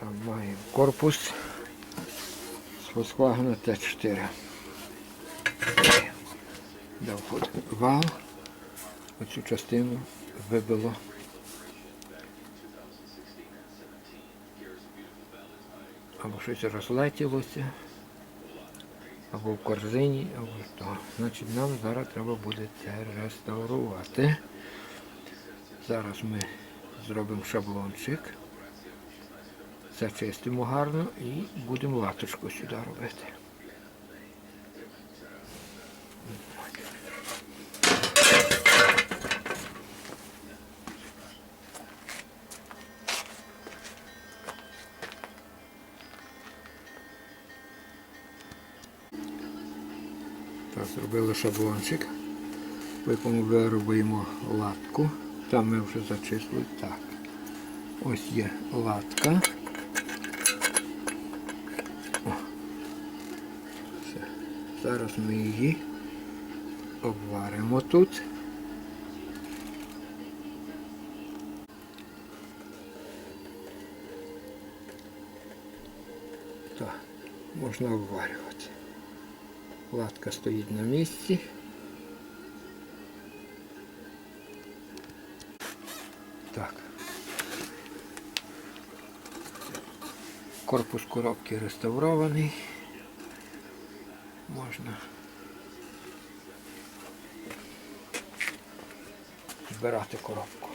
Там маємо корпус з Volkswagen Т4. Де входить вал. Оцю частину вибило. Або щось розлетілося, або в корзині, або що. Значить нам зараз треба буде це реставрувати. Зараз ми зробимо шаблончик. Зачистимо гарно і будемо латочку сюди робити. Так, зробили шаблончик, по якому виробимо латку. Там ми вже зачислили. Так. Ось є латка. Зараз ми її обваримо тут. Так, можна обварювати. Латка стоїть на місці. Так. Корпус коробки реставрований. Можна збирати коробку.